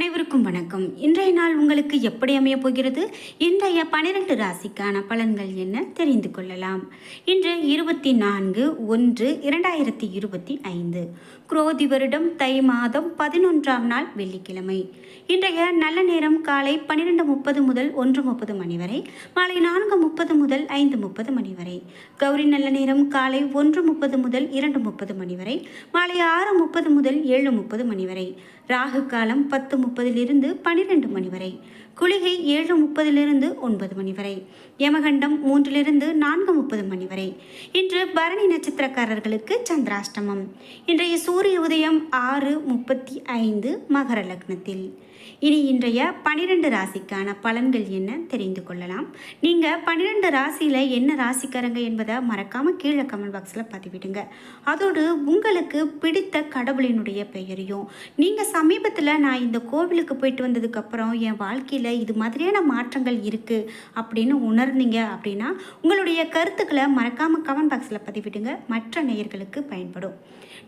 any அனைவருக்கும் வணக்கம். இன்றைய நாள் உங்களுக்கு எப்படி அமைய போகிறது? இன்றைய பனிரெண்டு ராசிக்கான பலன்கள் என்ன தெரிந்து கொள்ளலாம். இன்று இருபத்தி நான்கு ஒன்று இரண்டாயிரத்தி இருபத்தி ஐந்து. குரோதி வருடம் தை மாதம் பதினொன்றாம் நாள் வெள்ளிக்கிழமை. இன்றைய நல்ல நேரம் காலை பன்னிரெண்டு முப்பது முதல் ஒன்று முப்பது மணி வரை மாலை நான்கு முப்பது முதல் ஐந்து முப்பது மணி வரை. கௌரி நல்ல நேரம் காலை ஒன்று முப்பது முதல் இரண்டு முப்பது மணி வரை மாலை ஆறு முப்பது முதல் ஏழு முப்பது மணி வரை. ராகு காலம் பத்து முப்பதிலிருந்து பனிரெண்டு மணி வரை. குளிகை ஏழு முப்பதிலிருந்து ஒன்பது மணி வரை. யமகண்டம் மூன்றிலிருந்து நான்கு முப்பது மணி வரை. இன்று பரணி நட்சத்திரக்காரர்களுக்கு சந்திராஷ்டமம். இன்றைய சூரிய உதயம் ஆறு முப்பத்தி ஐந்து மகர லக்னத்தில். இனி இன்றைய பனிரெண்டு ராசிக்கான பலன்கள் என்ன தெரிந்து கொள்ளலாம். நீங்கள் பன்னிரெண்டு ராசியில் என்ன ராசிக்காரங்க என்பதை மறக்காமல் கீழே கமெண்ட் பாக்ஸில் பதிவிடுங்க. அதோடு உங்களுக்கு பிடித்த கடவுளினுடைய பெயரையும் நீங்கள் சமீபத்தில் நான் இந்த கோவிலுக்கு போயிட்டு வந்ததுக்கப்புறம் என் வாழ்க்கையில் இது மாதிரியான மாற்றங்கள் இருக்குது அப்படின்னு உணர்ந்தீங்க அப்படின்னா உங்களுடைய கருத்துக்களை மறக்காமல் கமெண்ட் பாக்ஸில் பதிவிடுங்க. மற்ற நேயர்களுக்கு பயன்படும்.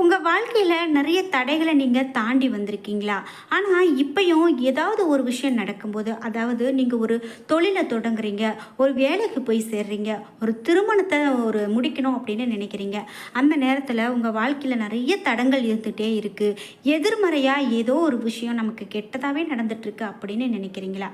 உங்கள் வாழ்க்கையில் நிறைய தடைகளை நீங்கள் தாண்டி வந்திருக்கீங்களா? ஆனால் இப்பையும் ஏதாவது ஒரு விஷயம் நடக்கும்போது அதாவது நீங்கள் ஒரு தொழிலை தொடங்குறீங்க ஒரு வேலைக்கு போய் சேர்றீங்க ஒரு திருமணத்தை ஒரு முடிக்கணும் அப்படின்னு நினைக்கிறீங்க. அந்த நேரத்தில் உங்கள் வாழ்க்கையில் நிறைய தடங்கள் இருந்துகிட்டே இருக்குது எதிர்மறையாக ஏதோ ஒரு விஷயம் நமக்கு கெட்டதாகவே நடந்துகிட்ருக்கு அப்படின்னு நினைக்கிறீங்களா?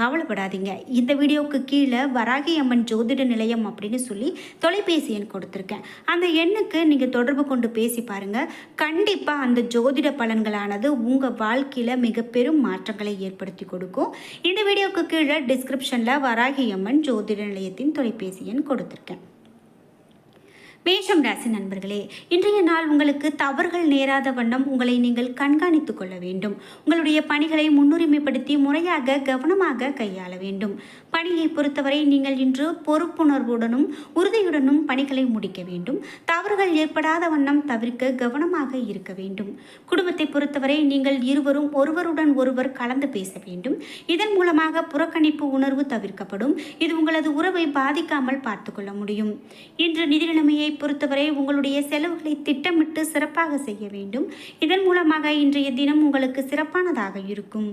கவலைப்படாதீங்க. இந்த வீடியோவுக்கு கீழே வராகி அம்மன் ஜோதிட நிலையம் அப்படின்னு சொல்லி தொலைபேசி எண் கொடுத்துருக்கேன். அந்த எண்ணுக்கு நீங்கள் தொடர்பு கொண்டு பேசி பாருங்கள் கண்டிப்பாக அந்த ஜோதிட பலன்களானது உங்கள் வாழ்க்கையில் மிக பெரும் மாற்றங்களை ஏற்படுத்தி கொடுக்கும். இந்த வீடியோவுக்கு கீழே டிஸ்கிரிப்ஷனில் வராகி அம்மன் ஜோதிட நிலையத்தின் தொலைபேசி எண் கொடுத்துருக்கேன். மேஷம் ராசி நண்பர்களே இன்றைய நாள் உங்களுக்கு தவறுகள் நேராத வண்ணம் உங்களை நீங்கள் கண்காணித்துக் கொள்ள வேண்டும். உங்களுடைய பணிகளை முன்னுரிமைப்படுத்தி முறையாக கவனமாக கையாள வேண்டும். பணியை பொறுத்தவரை நீங்கள் இன்று பொறுப்புணர்வுடனும் உறுதியுடனும் பணிகளை முடிக்க வேண்டும். தவறுகள் ஏற்படாத வண்ணம் தவிர்க்க கவனமாக இருக்க வேண்டும். குடும்பத்தை பொறுத்தவரை நீங்கள் இருவரும் ஒருவருடன் ஒருவர் கலந்து பேச வேண்டும். இதன் மூலமாக புறக்கணிப்பு உணர்வு தவிர்க்கப்படும். இது உங்களது உறவை பாதிக்காமல் பார்த்துக்கொள்ள முடியும். இன்று நிதி நிலைமையை பொறுத்தவரை உங்களுடைய செலவுகளை திட்டமிட்டு சிறப்பாக செய்ய வேண்டும். இதன் மூலமாக இன்றைய தினம் உங்களுக்கு சிறப்பானதாக இருக்கும்.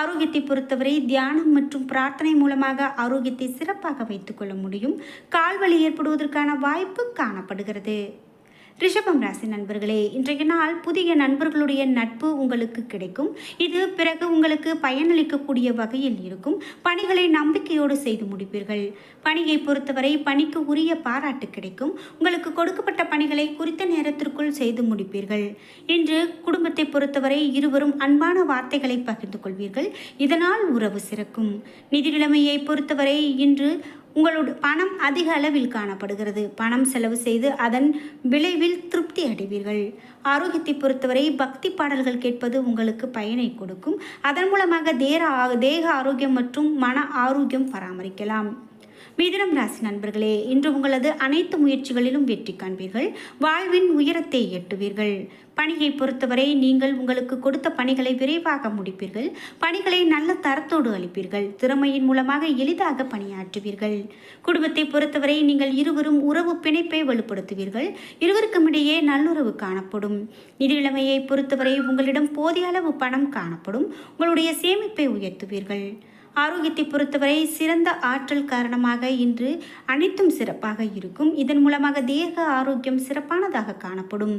ஆரோக்கியத்தை பொறுத்தவரை தியானம் மற்றும் பிரார்த்தனை மூலமாக ஆரோக்கியத்தை சிறப்பாக வைத்துக்கொள்ள முடியும். கால்வலி ஏற்படுவதற்கான வாய்ப்பு காணப்படுகிறது. ரிஷபம் ராசி நண்பர்களே இன்றைய நாள் புதிய நண்பர்களுடைய நட்பு உங்களுக்கு கிடைக்கும். இது பிறகு உங்களுக்கு பயனளிக்கக்கூடிய வகையில் இருக்கும். பணிகளை நம்பிக்கையோடு செய்து முடிப்பீர்கள். பணியை பொறுத்தவரை பணிக்கு உரிய பாராட்டு கிடைக்கும். உங்களுக்கு கொடுக்கப்பட்ட பணிகளை குறித்த நேரத்திற்குள் செய்து முடிப்பீர்கள். இன்று குடும்பத்தை பொறுத்தவரை இருவரும் அன்பான வார்த்தைகளை பகிர்ந்து கொள்வீர்கள். இதனால் உறவு சிறக்கும். நிதி நிலைமையை பொறுத்தவரை இன்று உங்களோட பணம் அதிக அளவில் காணப்படுகிறது. பணம் செலவு செய்து அதன் விளைவில் திருப்தி அடைவீர்கள். ஆரோக்கியத்தை பொறுத்தவரை பக்தி பாடல்கள் கேட்பது உங்களுக்கு பயனை கொடுக்கும். அதன் மூலமாக தேர தேக ஆரோக்கியம் மற்றும் மன ஆரோக்கியம் பராமரிக்கலாம். மிதுனம் ராசி நண்பர்களே இன்று உங்களது அனைத்து முயற்சிகளிலும் வெற்றி காண்பீர்கள். வாழ்வின் உயரத்தை எட்டுவீர்கள். பணியை பொறுத்தவரை நீங்கள் உங்களுக்கு கொடுத்த பணிகளை விரைவாக முடிப்பீர்கள். பணிகளை நல்ல தரத்தோடு அளிப்பீர்கள். திறமையின் மூலமாக எளிதாக பணியாற்றுவீர்கள். குடும்பத்தை பொறுத்தவரை நீங்கள் இருவரும் உறவு பிணைப்பை வலுப்படுத்துவீர்கள். இருவருக்கும் இடையே நல்லுறவு காணப்படும். நிதிநிலைமையை பொறுத்தவரை உங்களிடம் போதிய அளவு பணம் காணப்படும். உங்களுடைய சேமிப்பை உயர்த்துவீர்கள். ஆரோக்கியத்தை பொறுத்தவரை சிறந்த ஆற்றல் காரணமாக இன்று அனைத்தும் சிறப்பாக இருக்கும். இதன் மூலமாக தேக ஆரோக்கியம் சிறப்பானதாக காணப்படும்.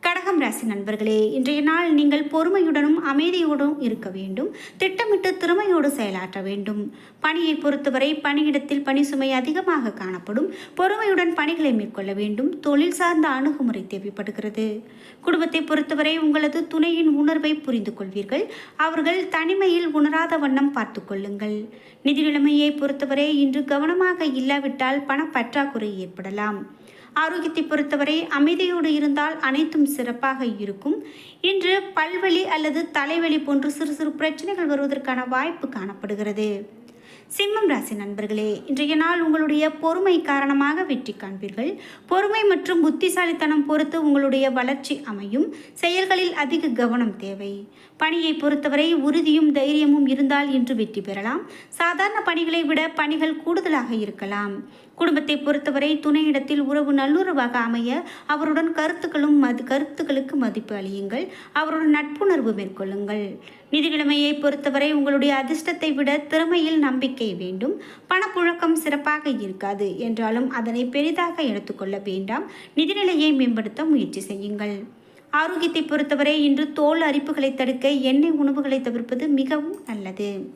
கடகம் ராசி நண்பர்களே இன்றைய நாள் நீங்கள் பொறுமையுடனும் அமைதியோடும் இருக்க வேண்டும். திட்டமிட்டு திறமையோடு செயலாற்ற வேண்டும். பணியை பொறுத்தவரை பணியிடத்தில் பணி சுமை அதிகமாக காணப்படும். பொறுமையுடன் பணிகளை மேற்கொள்ள வேண்டும். தொழில் சார்ந்த அணுகுமுறை தேவைப்படுகிறது. குடும்பத்தை பொறுத்தவரை உங்களது துணையின் உணர்வை புரிந்து கொள்வீர்கள். அவர்கள் தனிமையில் உணராத வண்ணம் பார்த்து கொள்ளுங்கள். நிதி நிலைமையை பொறுத்தவரை இன்று கவனமாக இல்லாவிட்டால் பணப்பற்றாக்குறை ஏற்படலாம். ஆரோக்கியத்தை பொறுத்தவரை அமைதியோடு இருந்தால் அனைத்தும் சிறப்பாக இருக்கும். இன்று பல்வலி அல்லது தலைவலி போன்று சிறு சிறு பிரச்சனைகள் வருவதற்கான வாய்ப்பு காணப்படுகிறது. சிம்மம் ராசி நண்பர்களே இன்றைய நாள் உங்களுடைய பொறுமை காரணமாக வெற்றி காண்பீர்கள். பொறுமை மற்றும் புத்திசாலித்தனம் பொறுத்து உங்களுடைய வளர்ச்சி அமையும். செயல்களில் அதிக கவனம் தேவை. பணியை பொறுத்தவரை உறுதியும் தைரியமும் இருந்தால் இன்று வெற்றி பெறலாம். சாதாரண பணிகளை விட பணிகள் கூடுதலாக இருக்கலாம். குடும்பத்தை பொறுத்தவரை துணையிடத்தில் உறவு நல்லுறவாக அமைய அவருடன் கருத்துக்களும் மது கருத்துக்களுக்கு மதிப்பு அளியுங்கள். அவருடன் நட்புணர்வு மேற்கொள்ளுங்கள். நிதி நிலைமையை பொறுத்தவரை உங்களுடைய அதிர்ஷ்டத்தை விட திறமையில் நம்பிக்கை வேண்டும். பணப்புழக்கம் சிறப்பாக இருக்காது என்றாலும் அதனை பெரிதாக எடுத்துக்கொள்ள வேண்டாம். நிதிநிலையை மேம்படுத்த முயற்சி செய்யுங்கள். ஆரோக்கியத்தை பொறுத்தவரை இன்று தோல் அரிப்புகளை தடுக்க எண்ணெய் உணவுகளை தவிர்ப்பது மிகவும் நல்லது.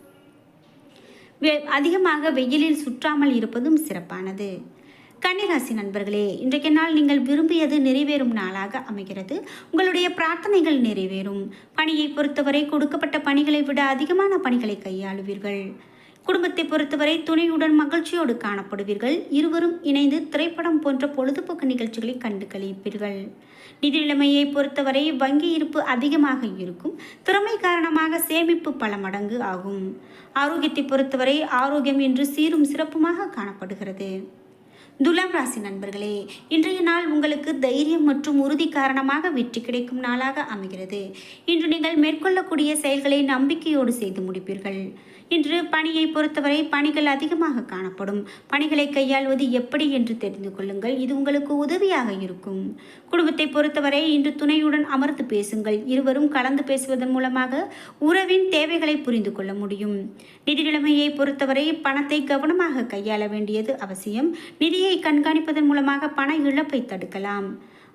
வெ- அதிகமாக வெயிலில் சுற்றாமல் இருப்பதும் சிறப்பானது. கன்னிராசி நண்பர்களே இன்றைக்கு நாள் நீங்கள் விரும்பியது நிறைவேறும் நாளாக அமைகிறது. உங்களுடைய பிரார்த்தனைகள் நிறைவேறும். பணியை பொறுத்தவரை கொடுக்கப்பட்ட பணிகளை விட அதிகமான பணிகளை கையாளுவீர்கள். குடும்பத்தை பொறுத்தவரை துணையுடன் மகிழ்ச்சியோடு காணப்படுவீர்கள். இருவரும் இணைந்து திரைப்படம் போன்ற பொழுதுபோக்கு நிகழ்ச்சிகளை கண்டு கழிப்பீர்கள் நிதி நிலைமையை பொறுத்தவரை வங்கி இருப்பு அதிகமாக இருக்கும். திறமை காரணமாக சேமிப்பு பல மடங்கு ஆகும். ஆரோக்கியத்தை பொறுத்தவரை ஆரோக்கியம் இன்று சீரும் சிறப்புமாக காணப்படுகிறது. துலாம் ராசி நண்பர்களே இன்றைய நாள் உங்களுக்கு தைரியம் மற்றும் உறுதி காரணமாக வெற்றி கிடைக்கும் நாளாக அமைகிறது. இன்று நீங்கள் மேற்கொள்ளக்கூடிய செயல்களை நம்பிக்கையோடு செய்து முடிப்பீர்கள். இன்று பணியை பொறுத்தவரை பணிகள் அதிகமாக காணப்படும். பணிகளை கையாள்வது எப்படி என்று தெரிந்து கொள்ளுங்கள். இது உங்களுக்கு உதவியாக இருக்கும். குடும்பத்தை பொறுத்தவரை இன்று துணையுடன் அமர்ந்து பேசுங்கள். இருவரும் கலந்து பேசுவதன் மூலமாக உறவின் தேவைகளை புரிந்து கொள்ள முடியும். நிதி நிலைமையை பொறுத்தவரை பணத்தை கவனமாக கையாள வேண்டியது அவசியம். நிதியை கண்காணிப்பதன் மூலமாக பண இழப்பை தடுக்கலாம்.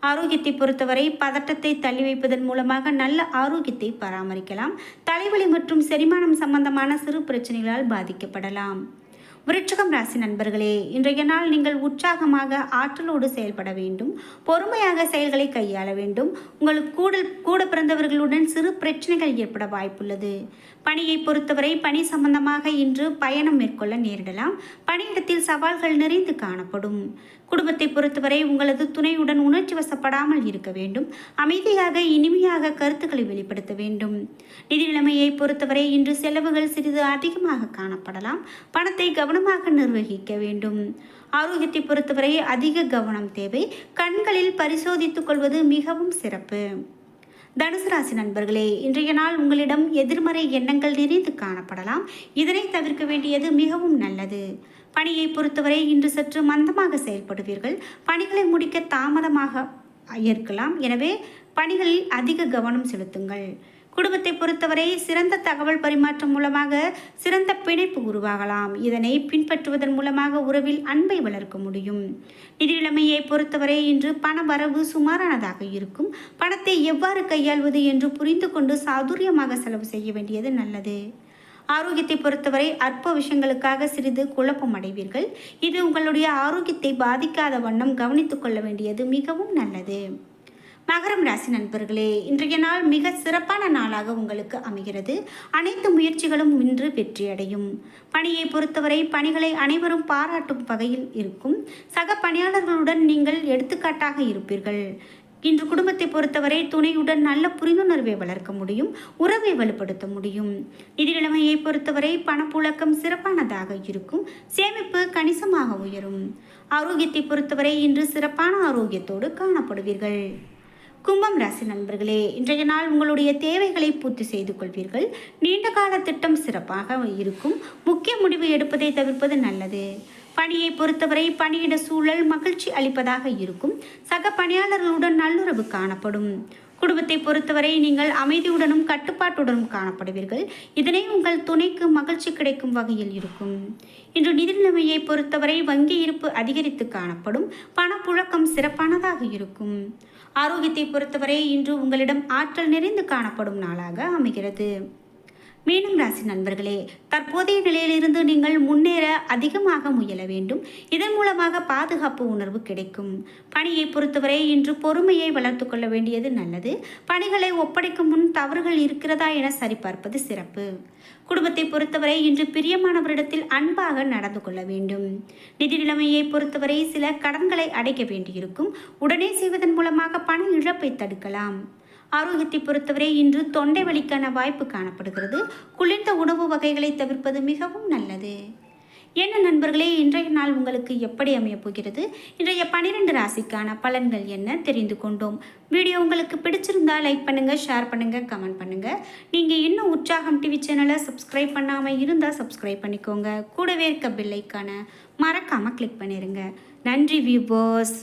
ஆரோக்கியத்தை பொறுத்தவரை பதட்டத்தை தள்ளி வைப்பதன் மூலமாக நல்ல ஆரோக்கியத்தை பராமரிக்கலாம். தலைவலி மற்றும் செரிமானம் சம்பந்தமான சிறு பிரச்சனைகளால் பாதிக்கப்படலாம். விருட்சகம் ராசி நண்பர்களே இன்றைய நாள் நீங்கள் உற்சாகமாக ஆற்றலோடு செயல்பட வேண்டும். பொறுமையாக செயல்களை கையாள வேண்டும். உங்களுக்கு கூட கூட பிறந்தவர்களுடன் சிறு பிரச்சனைகள் ஏற்பட வாய்ப்புள்ளது. பணியை பொறுத்தவரை பணி சம்பந்தமாக இன்று பயணம் மேற்கொள்ள நேரிடலாம். பணியிடத்தில் சவால்கள் நிறைந்து காணப்படும். குடும்பத்தை பொறுத்தவரை உங்களது துணையுடன் உணர்ச்சி வசப்படாமல் இருக்க வேண்டும். அமைதியாக இனிமையாக கருத்துக்களை வெளிப்படுத்த வேண்டும். நிதி நிலைமையை பொறுத்தவரை இன்று செலவுகள் சிறிது அதிகமாக காணப்படலாம். பணத்தை கவனமாக நிர்வகிக்க வேண்டும். ஆரோக்கியத்தை பொறுத்தவரை அதிக கவனம் தேவை. கண்களில் பரிசோதித்துக் கொள்வது மிகவும் சிறப்பு. தனுசு ராசி நண்பர்களே இன்றைய நாள் உங்களிடம் எதிர்மறை எண்ணங்கள் நிறைந்து காணப்படலாம். இதனை தவிர்க்க வேண்டியது மிகவும் நல்லது. பணியை பொறுத்தவரை இன்று சற்று மந்தமாக செயல்படுவீர்கள். பணிகளை முடிக்க தாமதமாக இருக்கலாம் எனவே பணிகளில் அதிக கவனம் செலுத்துங்கள். குடும்பத்தை பொறுத்தவரை சிறந்த தகவல் பரிமாற்றம் மூலமாக சிறந்த பிணைப்பு உருவாகலாம். இதனை பின்பற்றுவதன் மூலமாக உறவில் அன்பை வளர்க்க முடியும். நிதிநிலைமையை பொறுத்தவரை இன்று பண வரவு சுமாரானதாக இருக்கும். பணத்தை எவ்வாறு கையாள்வது என்று புரிந்து கொண்டு சாதுரியமாக செலவு செய்ய வேண்டியது நல்லது. ஆரோக்கியத்தை பொறுத்தவரை அற்ப விஷயங்களுக்காக சிறிது குழப்பம் அடைவீர்கள். இது உங்களுடைய ஆரோக்கியத்தை பாதிக்காத வண்ணம் கவனித்துக் கொள்ள வேண்டியது மிகவும் நல்லது. மகரம் ராசி நண்பர்களே இன்றைய நாள் மிக சிறப்பான நாளாக உங்களுக்கு அமைகிறது. அனைத்து முயற்சிகளும் இன்று வெற்றியடையும். பணியை பொறுத்தவரை பணிகளை அனைவரும் பாராட்டும் வகையில் இருக்கும். சக பணியாளர்களுடன் நீங்கள் எடுத்துக்காட்டாக இருப்பீர்கள். இன்று குடும்பத்தை பொறுத்தவரை துணையுடன் நல்ல புரிந்துணர்வை வளர்க்க முடியும் உறவை வலுப்படுத்த முடியும். நிதி நிலைமையை பொறுத்தவரை பணப்புழக்கம் சிறப்பானதாக இருக்கும். சேமிப்பு கணிசமாக உயரும். ஆரோக்கியத்தை பொறுத்தவரை இன்று சிறப்பான ஆரோக்கியத்தோடு காணப்படுவீர்கள். கும்பம் ராசி நண்பர்களே இன்றைய நாள் உங்களுடைய தேவைகளை பூர்த்தி செய்து கொள்வீர்கள். நீண்ட கால திட்டம் சிறப்பாக இருக்கும். முக்கிய முடிவு எடுப்பதை தவிர்ப்பது நல்லது. பணியை பொறுத்தவரை பணியிட சூழல் மகிழ்ச்சி அளிப்பதாக இருக்கும். சக பணியாளர்களுடன் நல்லுறவு காணப்படும். குடும்பத்தை பொறுத்தவரை நீங்கள் அமைதியுடனும் கட்டுப்பாட்டுடனும் காணப்படுவீர்கள். இதனை உங்கள் துணைக்கு மகிழ்ச்சி கிடைக்கும் வகையில் இருக்கும். இன்று நிதி நிலைமையை பொறுத்தவரை வங்கி இருப்பு அதிகரித்து காணப்படும். பணப்புழக்கம் சிறப்பானதாக இருக்கும். ஆரோக்கியத்தை பொறுத்தவரை இன்று உங்களிடம் ஆற்றல் நிறைந்து காணப்படும் நாளாக அமைகிறது. மீனம் ராசி நண்பர்களே தற்போதைய நிலையிலிருந்து நீங்கள் முன்னேற அதிகமாக முயல வேண்டும். இதன் மூலமாக பாதுகாப்பு உணர்வு கிடைக்கும். பணியை பொறுத்தவரை இன்று பொறுமையை வளர்த்து கொள்ள வேண்டியது நல்லது. பணிகளை ஒப்படைக்கும் முன் தவறுகள் இருக்கிறதா என சரிபார்ப்பது சிறப்பு. குடும்பத்தை பொறுத்தவரை இன்று பிரியமானவரிடத்தில் அன்பாக நடந்து கொள்ள வேண்டும். நிதி நிலைமையை பொறுத்தவரை சில கடன்களை அடைக்க வேண்டியிருக்கும். உடனே செய்வதன் மூலமாக பண இழப்பை தடுக்கலாம். ஆரோக்கியத்தை பொறுத்தவரை இன்று தொண்டை வலிக்கான வாய்ப்பு காணப்படுகிறது. குளிர்ந்த உணவு வகைகளை தவிர்ப்பது மிகவும் நல்லது. என்ன நண்பர்களே இன்றைய நாள் உங்களுக்கு எப்படி அமையப் போகிறது? இன்றைய பன்னிரெண்டு ராசிக்கான பலன்கள் என்ன தெரிந்து கொண்டோம். வீடியோ உங்களுக்கு பிடிச்சிருந்தா லைக் பண்ணுங்கள் ஷேர் பண்ணுங்கள் கமெண்ட் பண்ணுங்கள் நீங்கள் இன்னும் உற்சாகம் டிவி சேனலை சப்ஸ்கிரைப் பண்ணாமல் இருந்தால் சப்ஸ்கிரைப் பண்ணிக்கோங்க. கூடவே இருக்க பில்லைக்கான மறக்காமல் கிளிக் பண்ணிடுங்க நன்றி வியூபர்ஸ்